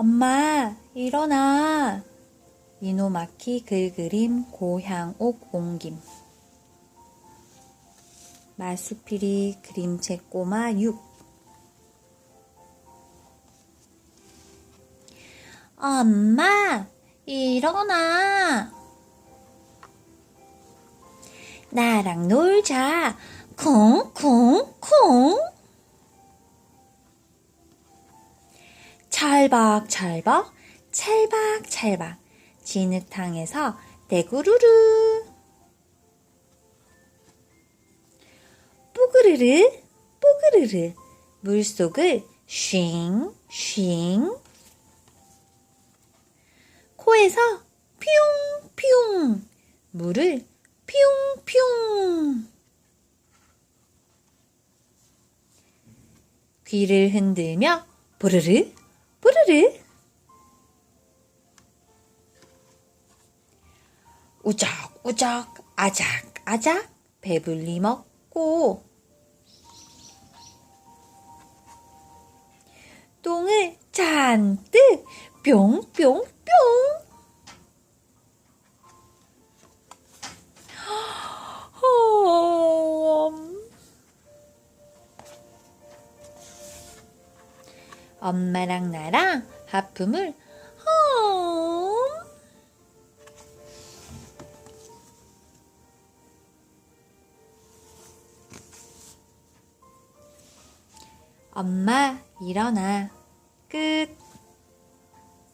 엄마, 일어나. 이노마키 글그림 고향옥 옹김. 마수피리 그림책 꼬마 6. 엄마, 일어나. 나랑 놀자. 콩콩콩. 찰박찰박, 찰박찰박. 진흙탕에서 대구르르. 뽀그르르, 뽀그르르. 물속을 쉥, 쉥. 코에서 퓨용퓨용. 물을 퓨용퓨용. 귀를 흔들며 보르르, 보르르. 우적우적 아작아작 배불리 먹고 똥을 잔뜩 뿅뿅 엄마랑 나랑 하품을 홈. 엄마, 일어나. 끝.